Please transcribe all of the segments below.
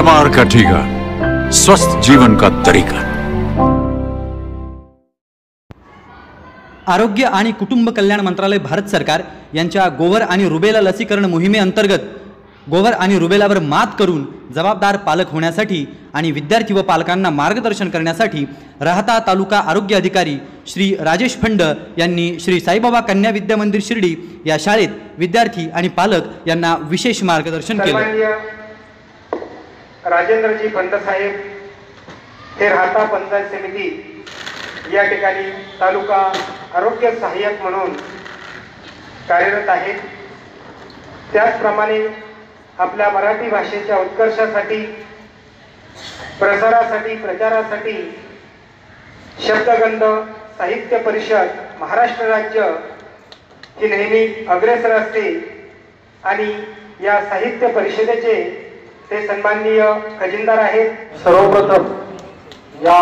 M का ठीका स्वस्थ जीवन का तरीका। आरोग्य आणि कुटुंब कल्याण मंत्रालय भारत सरकार यांच्या गोवर आणि रुबेला लसीकरण मोहिमेअंतर्गत गोवर आणि रुबेलावर मात करून जबाबदार पालक होण्यासाठी आणि विद्यार्थी व पालकांना मार्गदर्शन करण्यासाठी राहता तालुका आरोग्य अधिकारी श्री राजेश फंड यांनी श्री साईबाबा कन्या विद्या मंदिर शिर्डी या शाळेत विद्यार्थी आणि पालक यांना विशेष मार्गदर्शन केलं. राजेंद्रजी फंडसाहेब हे राहता पंचायत समिती या ठिकाणी तालुका आरोग्य सहाय्यक म्हणून कार्यरत आहेत. त्याचप्रमाणे आपल्या मराठी भाषेच्या उत्कर्षासाठी प्रसारासाठी प्रचारासाठी शब्दगंध साहित्य परिषद महाराष्ट्र राज्य ही नेहमी अग्रेसर असते आणि या साहित्य परिषदेचे ते सन्माननीय खजिनदार आहेत. सर्वप्रथम या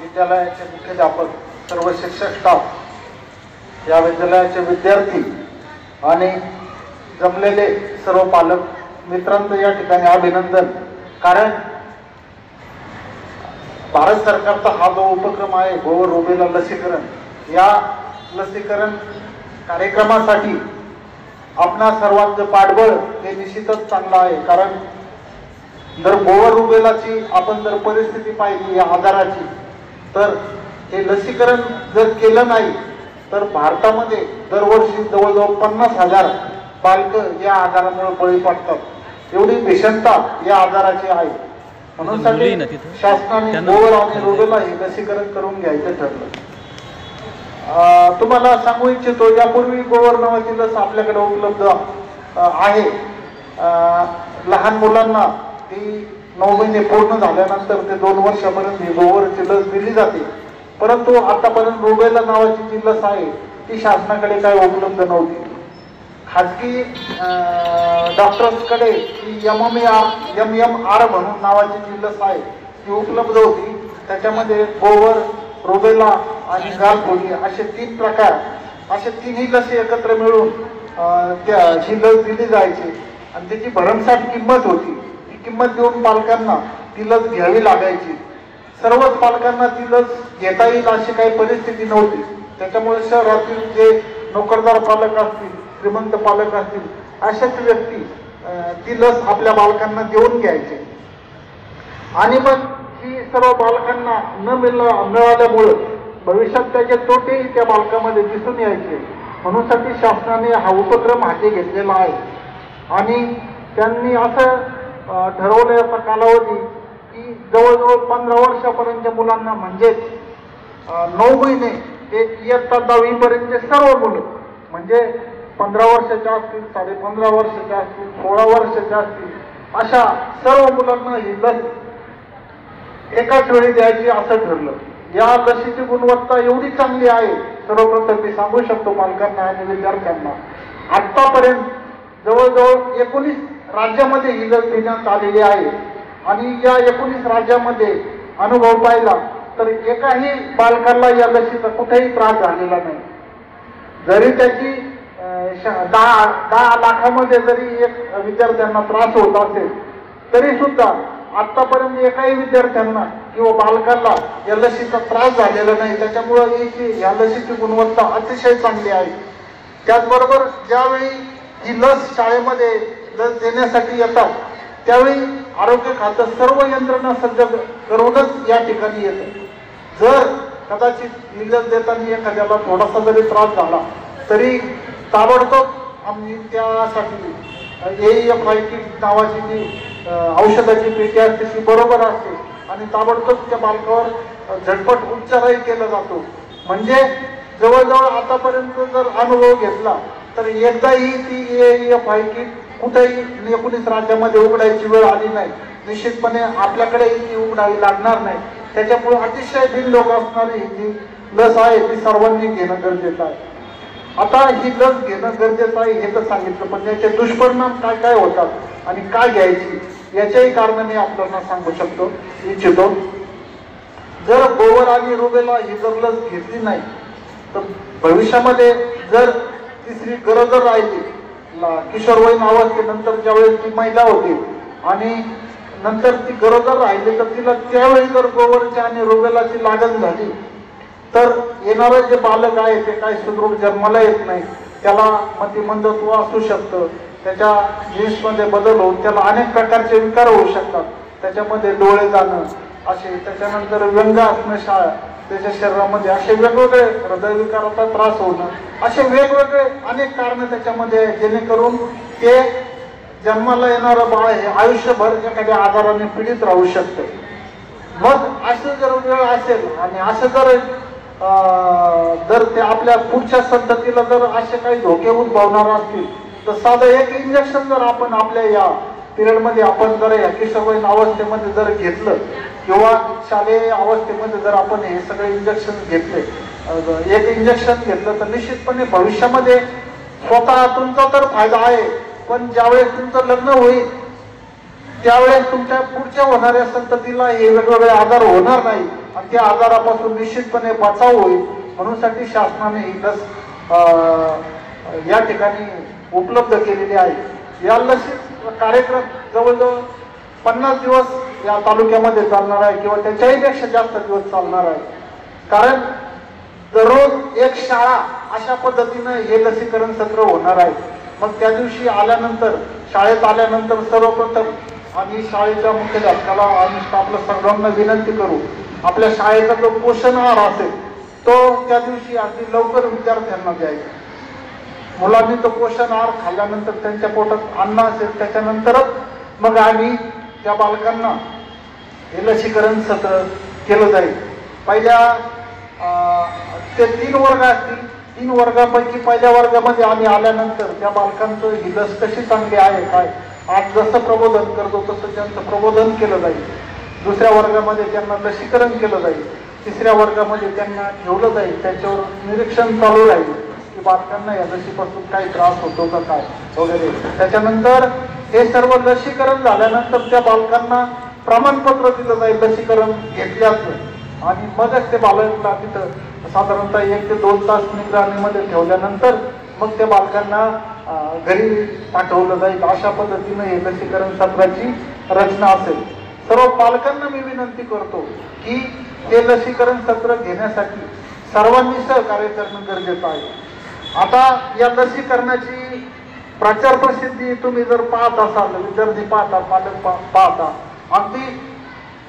विद्यालयाचे मुख्याध्यापक सर्व शिक्षक स्टाफ या विद्यालयाचे विद्यार्थी आणि जमलेले सर्व पालक मित्रांचं या ठिकाणी अभिनंदन. कारण भारत सरकारचा हा जो उपक्रम आहे गोवर रुबेला लसीकरण. या लसीकरण कार्यक्रमासाठी आपणा सर्वांचं पाठबळ हे निश्चितच चांगलं आहे. कारण जर गोवर रुबेलाची आपण जर परिस्थिती पाहिली या आजाराची तर हे लसीकरण जर केलं नाही तर भारतामध्ये दरवर्षी जवळजवळ पन्नास हजार बालक या आजारामुळे बळी पडतात. एवढी भीषणता या आजाराची आहे. म्हणून साठी शासनाने गोवर आणि रुबेला हे लसीकरण करून घ्यायचं ठरलं. तुम्हाला सांगू इच्छितो यापूर्वी गोवर नावाची लस आपल्याकडे उपलब्ध आहे. लहान मुलांना ती नऊ महिने पूर्ण झाल्यानंतर ते दोन वर्षापर्यंत ही गोवरची लस दिली जाते. परंतु आतापर्यंत रुबेला नावाची जी लस आहे ती शासनाकडे काय उपलब्ध नव्हती. खाजगी डॉक्टर्सकडे ती M M R M M R म्हणून नावाची जी लस आहे ती उपलब्ध होती. त्याच्यामध्ये गोवर रुबेला आणि गालफोडी असे तीन प्रकार असे तिन्ही लसी एकत्र मिळून त्या ही लस दिली जायची. आणि त्याची भरमसाठ किंमत होती. किंमत देऊन पालकांना ती लस घ्यावी लागायची. सर्वच पालकांना ती लस घेता येईल अशी काही परिस्थिती नव्हती. त्याच्यामुळे शहरातील जे नोकरदार पालक असतील श्रीमंत पालक असतील अशाच व्यक्ती ती लस आपल्या बालकांना देऊन घ्यायचे. आणि मग ही सर्व बालकांना न मिळला मिळाल्यामुळं भविष्यात त्याचे तोटेही त्या बालकामध्ये दिसून यायचे. म्हणूनसाठी शासनाने हा उपक्रम हाती घेतलेला आहे. आणि त्यांनी असं अं, ठरवण्याचा कालावधी की जवळजवळ पंधरा वर्षापर्यंतच्या मुलांना म्हणजेच नऊ महिने ते इयत्ता दहावीपर्यंतचे सर्व मुलं म्हणजे पंधरा वर्षाच्या असतील साडे पंधरा वर्षाच्या असतील सोळा वर्षाच्या असतील अशा सर्व मुलांना ही लस एकाच वेळी द्यायची असं ठरलं. या लसीची गुणवत्ता एवढी चांगली आहे सर्वप्रथम मी सांगू शकतो मालकांना आणि विद्यार्थ्यांना. आत्तापर्यंत जवळजवळ एकोणीस राज्यामध्ये ही लस देण्यात आलेली आहे. आणि या एकोणीस राज्यामध्ये अनुभव पाहिला तर एकाही बालकाला या लसीचा कुठेही त्रास झालेला नाही. जरी त्याची श- दहा दहा लाखामध्ये जरी एक विद्यार्थ्यांना त्रास होत असेल तरी सुद्धा आतापर्यंत एकाही विद्यार्थ्यांना किंवा बालकांना या लसीचा त्रास झालेला नाही. त्याच्यामुळं ही या लसीची गुणवत्ता अतिशय चांगली आहे. त्याचबरोबर ज्यावेळी ही लस शाळेमध्ये देण्यासाठी येतात त्यावेळी आरोग्य खातं सर्व यंत्रणा सज्ज करूनच या ठिकाणी येतं. जर कदाचित ही देताना एखाद्याला थोडासा जरी त्रास झाला तरी ताबडतोब आम्ही त्यासाठी ए एफ आय किट नावाची जी औषधाची पेटी असते ती बरोबर असते आणि ताबडतोब त्या बालकावर झटपट उपचारही केला जातो. म्हणजे जवळजवळ आतापर्यंत जर अनुभव घेतला तर एकदाही ती ए एफ आय किट कुठेही एकोणीस राज्यामध्ये उघडायची वेळ आली नाही. निश्चितपणे आपल्याकडे ती उघडावी लागणार नाही. त्याच्यामुळे अतिशय बिनलोक असणारी ही जी लस आहे ती सर्वांनी घेणं गरजेचं आहे. आता ही लस घेणं गरजेचं आहे हे तर सांगितलं पण याचे दुष्परिणाम काय काय होतात आणि काय घ्यायची याच्याही कारण मी आपल्याला सांगू शकतो. इच्छितो जर गोवर आणि रुबेला ही जर लस घेतली नाही तर भविष्यामध्ये जर तिसरी गरज राहिली किशोरवयीन अवस्थेनंतर ज्यावेळेस ती महिला होती आणि नंतर ती गरोदर राहिली तर तिला त्यावेळी जर गोवरच्या आणि रुबेलाची लागण झाली तर येणारं जे बालक आहे ते काही सुदृढ जन्माला येत नाही. त्याला मतिमंदत्व असू शकतं. त्याच्या जीन्समध्ये बदल होऊन त्याला अनेक प्रकारचे विकार होऊ शकतात. त्याच्यामध्ये डोळे जाणं असे. त्याच्यानंतर व्यंग असणं शाळा. त्याच्या शरीरामध्ये असे वेगवेगळे हृदयविकाराचा त्रास होणं असे वेगवेगळे अनेक कारण त्याच्यामध्ये जेणेकरून ते जन्माला येणारं बाळ हे आयुष्यभर एखाद्या आजाराने पीडित राहू शकतं. मग असं जर वेळ असेल आणि असं जर जर ते आपल्या पुढच्या संततीला जर असे काही धोके उद्भवणार असतील तर साधं एक इंजेक्शन जर आपण आपल्या या पिरियडमध्ये आपण जर या किशोरवयीन अवस्थेमध्ये जर घेतलं किंवा शालेय अवस्थेमध्ये जर आपण हे सगळे इंजेक्शन घेतले एक इंजेक्शन घेतलं तर निश्चितपणे भविष्यामध्ये स्वतः तुमचा तर फायदा आहे पण ज्यावेळेस तुमचं लग्न होईल त्यावेळेस तुमच्या पुढच्या होणाऱ्या संततीला हे वेगवेगळे आजार होणार नाही आणि त्या आजारापासून निश्चितपणे बचाव होईल. म्हणूनसाठी शासनाने ही लस या ठिकाणी उपलब्ध केलेली आहे. या लसी कार्यक्रम जवळजवळ पन्नास दिवस या तालुक्यामध्ये चालणार आहे किंवा त्याच्याही पेक्षा जास्त दिवस चालणार आहे. कारण दररोज एक शाळा अशा पद्धतीनं हे लसीकरण सत्र होणार आहे. मग त्या दिवशी आल्यानंतर शाळेत आल्यानंतर सर्वप्रथम आम्ही शाळेच्या मुख्याध्यापकाला आणि स्टाफला सर्वांना विनंती करू आपल्या शाळेचा जो पोषण आहार असेल तो त्या दिवशी अगदी लवकर विद्यार्थ्यांना द्यायचा. मुलांनी तो पोषण आहार खाल्ल्यानंतर त्यांच्या पोटात अन्न असेल त्याच्यानंतरच मग आम्ही त्या बालकांना हे लसीकरण सत्र केलं जाईल. पहिल्या ते तीन वर्ग असतील. तीन वर्गापैकी पहिल्या वर्गामध्ये आम्ही आल्यानंतर त्या बालकांचं ही लस कशी चांगली आहे काय? आज जसं प्रबोधन करतो तसं त्यांचं प्रबोधन केलं जाईल. दुसऱ्या वर्गामध्ये त्यांना लसीकरण केलं जाईल. तिसऱ्या वर्गामध्ये त्यांना ठेवलं जाईल. त्याच्यावर निरीक्षण चालू राहील. की बालकांना या लसीपासून काही त्रास होतो का काय वगैरे. त्याच्यानंतर हे सर्व लसीकरण झाल्यानंतर त्या बालकांना प्रमाणपत्र दिलं जाईल लसीकरण घेतल्याचं. आणि मगच ते बालकांना तिथं साधारणतः एक ते दोन तास निगराणीमध्ये ठेवल्यानंतर मग त्या बालकांना घरी पाठवलं जाईल. अशा पद्धतीनं हे लसीकरण सत्राची रचना असेल. सर्व पालकांना मी विनंती करतो की हे लसीकरण सत्र घेण्यासाठी सर्वांनी सहकार्य करणं गरजेचं आहे. आता या लसीकरणाची प्रचार प्रसिद्धी तुम्ही जर पाहत असाल विद्यार्थी पाहता पालक पा- पाहता अगदी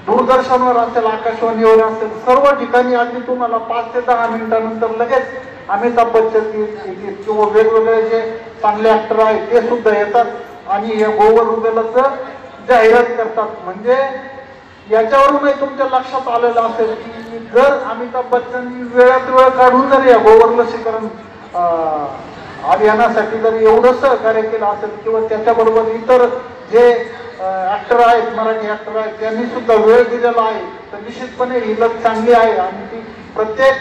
दूरदर्शनवर असेल आकाशवाणीवर असेल सर्व ठिकाणी अगदी तुम्हाला पाच ते दहा मिनिटानंतर लगेच अमिताभ बच्चन येतील किंवा वेगवेगळे जे चांगले ऍक्टर आहेत ते सुद्धा येतात आणि या गोवर रुबेलाचं जाहिरात करतात. म्हणजे याच्यावरूनही तुमच्या लक्षात आलेलं असेल की जर अमिताभ बच्चन वेळात वेळ काढून जर या गोवर लसीकरण अभियानासाठी जर एवढं सहकार्य केलं असेल किंवा त्याच्याबरोबर इतर जे ऍक्टर आहेत मराठी ऍक्टर आहेत त्यांनी सुद्धा वेळ दिलेला आहे तर निश्चितपणे ही लस चांगली आहे आणि ती प्रत्येक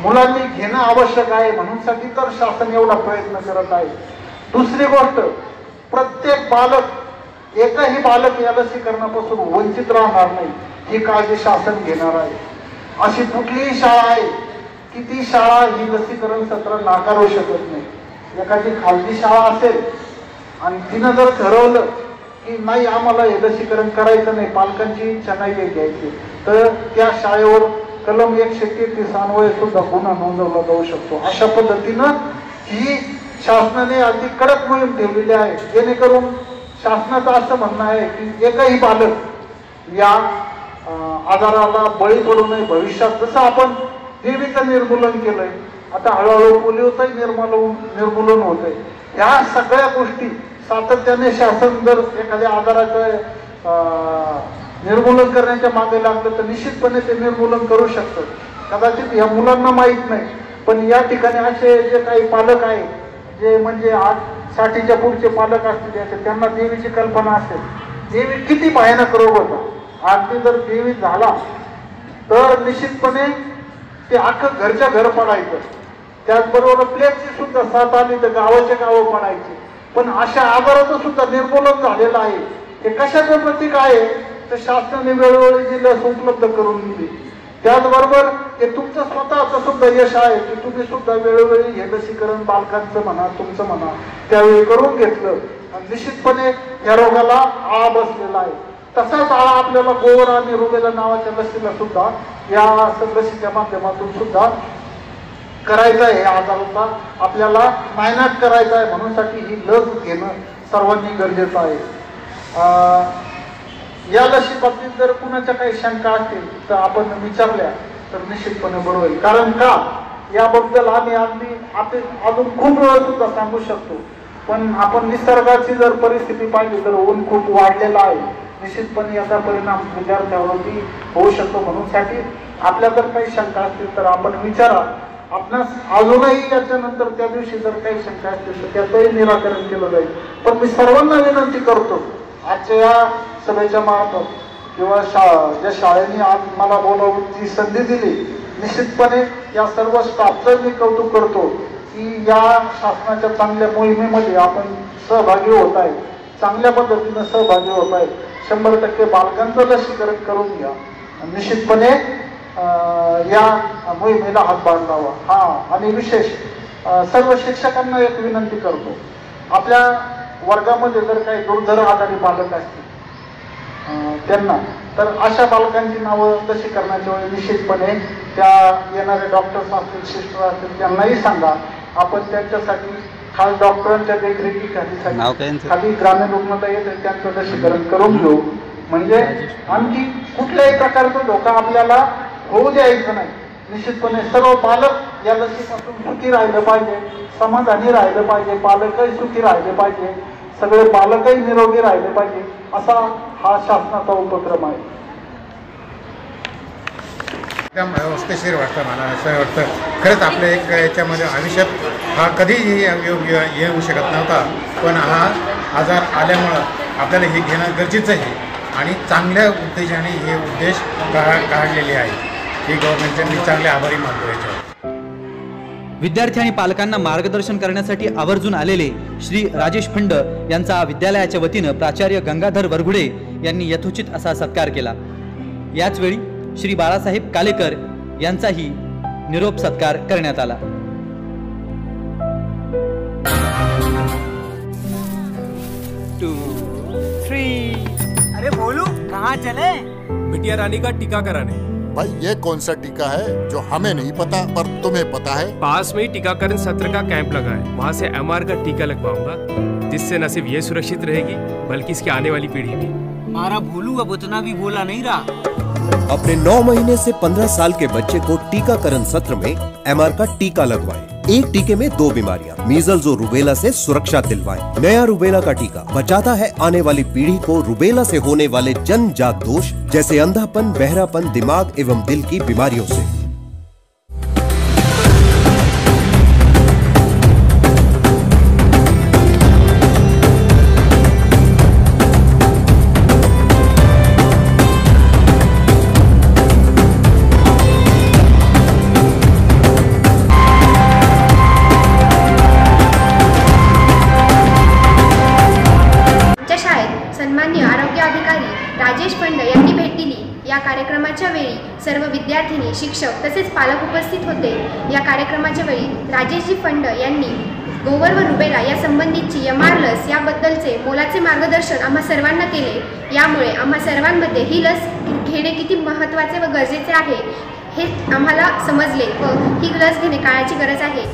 मुलांनी घेणं आवश्यक आहे म्हणूनसाठी तर शासन एवढा प्रयत्न करत आहे. दुसरी गोष्ट प्रत्येक बालक एकही बालक या लसीकरणापासून वंचित राहणार नाही ही काळजी शासन घेणार आहे. अशी कुठलीही शाळा आहे किती शाळा ही लसीकरण सत्र नाकारू शकत नाही? एखादी खालती शाळा असेल आणि तिनं जर ठरवलं की नाही आम्हाला हे लसीकरण करायचं नाही पालकांची इच्छा नाही आहे घ्यायची तर त्या शाळेवर कलम एकशे तेहतीस अन्वय सुद्धा गुन्हा नोंदवला जाऊ शकतो. अशा पद्धतीनं ही शासनाने अगदी कडक मोहीम ठेवलेली आहे. जेणेकरून शासनाचं असं म्हणणं आहे की एकही बालक या आजाराला बळी पडू नये. भविष्यात जसं आपण देवीचं निर्मूलन केलंय. आता हळूहळू पोलिओचंही निर्मूलन होत आहे ह्या सगळ्या गोष्टी सातत्याने शासन जर एखाद्या आजाराचं निर्मूलन करण्याच्या मागे लागलं तर निश्चितपणे ते निर्मूलन करू शकतं. कदाचित ह्या मुलांना माहीत नाही पण या ठिकाणी असे जे काही पालक आहेत जे म्हणजे आज साठीच्या पुढचे पालक असतील याचे त्यांना देवीची कल्पना असेल. देवी किती भयानक रोग होता अगदी जर देवी झाला तर निश्चितपणे ते अख्खं घरच्या घर पडायचं. त्याचबरोबर प्लेगची सुद्धा साथ आली तर गावाचे गावं पडायची. पण अशा आजाराचं सुद्धा निर्मूलन झालेलं आहे. हे कशाचं प्रतीक आहे? तर शासनाने वेळोवेळी जी लस उपलब्ध करून दिली. त्याचबरोबर हे तुमचं स्वतःचं सुद्धा यश आहे. की तुम्ही सुद्धा वेळोवेळी हे लसीकरण बालकांचं म्हणा तुमचं म्हणा त्यावेळी करून घेतलं. आणि निश्चितपणे या रोगाला आळा बसलेला आहे. तसाच आळा आपल्याला गोवर आणि रुबेला नावाच्या लसीला सुद्धा या लसीच्या माध्यमातून सुद्धा करायचा आहे या आजाराचा आपल्याला मायनाट करायचा आहे म्हणूनसाठी ही लस घेणं सर्वांनी गरजेचं आहे. या लसी बाबतीत जर कुणाच्या काही शंका असतील तर आपण विचारल्या तर निश्चितपणे बरोबर होईल. कारण का? याबद्दल आम्ही अगदी आपण अजून खूप वेळ सुद्धा सांगू शकतो. पण आपण निसर्गाची जर परिस्थिती पाहिली तर ऊन खूप वाढलेलं आहे. निश्चितपणे याचा परिणाम विद्यार्थ्यावरती होऊ शकतो. म्हणून साठी आपल्या जर काही शंका असतील तर आपण विचारा. आपणास अजूनही याच्यानंतर त्या दिवशी जर काही शंका असतील तर त्याचंही निराकरण केलं जाईल. पण मी सर्वांना विनंती करतो आजच्या या सभेच्या मार्फत किंवा शा ज्या शाळेने आज मला बोलावून जी संधी दिली निश्चितपणे या सर्व स्टाफचं मी कौतुक करतो की या शासनाच्या चांगल्या मोहिमेमध्ये आपण सहभागी होत आहे. चांगल्या पद्धतीनं सहभागी होत आहे शंभर टक्के बालकांचं लसीकरण करून घ्या. निश्चितपणे या मोहिमेला हातभार लावा हा आणि विशेष सर्व शिक्षकांना एक विनंती करतो. आपल्या वर्गामध्ये जर काही दुर्धर आजारी बालक असतील त्यांना तर अशा बालकांची नावं लसीकरणाच्या वेळी निश्चितपणे त्या येणारे डॉक्टर्स असतील सिस्टर असतील त्यांनाही सांगा. आपण त्यांच्यासाठी खास डॉक्टरांच्या देखरेखीखाली नाव काय यांचं? खाली ग्रामीण रुग्णालय येते त्यांचं लसीकरण करून घेऊ. म्हणजे आणखी कुठल्याही प्रकारचा धोका आपल्याला होऊ द्यायचं नाही. निश्चितपणे सर्व पालक या लसीपासून सुखी राहिलं पाहिजे समाधानी राहिलं पाहिजे पालकही सुखी राहिले पाहिजे सगळे पालकही निरोगी राहिले पाहिजे असा हा शासनाचा उपक्रम आहे. एकदम व्यवस्थेशीर वाटतं मला असं वाटतं. खरंच आपल्या एक याच्यामध्ये आयुष्यात हा कधीही योग्य येऊ- शकत नव्हता. पण हा आजार आल्यामुळं आपल्याला हे घेणं गरजेचं आहे आणि चांगल्या उद्देशाने हे उद्देश का काढलेले आहे ही गव्हर्नमेंटचे मी चांगले आभारी मानतो याच्यावर. विद्यार्थी आणि पालकांना मार्गदर्शन करण्यासाठी आवर्जून आलेले श्री राजेश फंड यांचा विद्यालयाच्या वतीनं प्राचार्य गंगाधर वरघुडे यांनी यथोचित असा सत्कार केला. याचवेळी श्री बाळासाहेब कालेकर यांचाही निरोप सत्कार करण्यात आला. अरे बोलू कहाँ चले? बिटिया रानी का टीका कराने। भाई ये कौन सा टीका है जो हमें नहीं पता पर तुम्हें पता है? पास में ही टीकाकरण सत्र का कैंप लगा है। वहाँ से एमआर का टीका लगवाऊँगा जिससे न सिर्फ़ ये सुरक्षित रहेगी बल्कि इसकी आने वाली पीढ़ी भी। हमारा भोलू अब उतना भी बोला नहीं रहा। अपने 9 महीने से 15 साल के बच्चे को टीकाकरण सत्र में एमआर का टीका लगवाएँ। एक टीके में दो बीमारियाँ, मीजल्स और रूबेला से सुरक्षा दिलवाएँ। नया रूबेला का टीका बचाता है आने वाली पीढ़ी को रूबेला से होने वाले जन्मजात दोष, जैसे अंधापन, बहरापन, दिमाग एवं दिल की बीमारियों से या कार्यक्रमाच्या वेळी राजेशजी फंड यांनी गोवर व रुबेला या संबंधीची एम आर लस याबद्दलचे मोलाचे मार्गदर्शन आम्हा सर्वांना केले. यामुळे आम्हा सर्वांमध्ये ही लस घेणे किती महत्त्वाचे व गरजेचे आहे हे आम्हाला समजले व ही लस घेणे काळाची गरज आहे.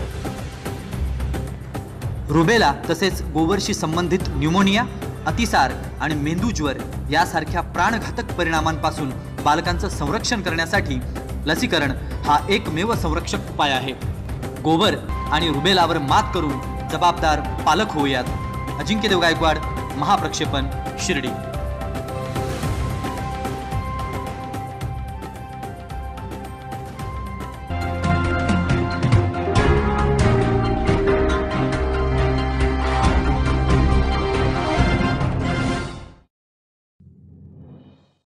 रुबेला तसेच गोवरशी संबंधित न्यूमोनिया अतिसार आणि मेंदूज्वर यासारख्या प्राणघातक परिणामांपासून बालकांचं संरक्षण करण्यासाठी लसीकरण हा एकमेव संरक्षक उपाय आहे. गोवर आणि रुबेलावर मात करून जबाबदार पालक होऊयात. अजिंक्य देव गायकवाड महाप्रक्षेपण शिर्डी.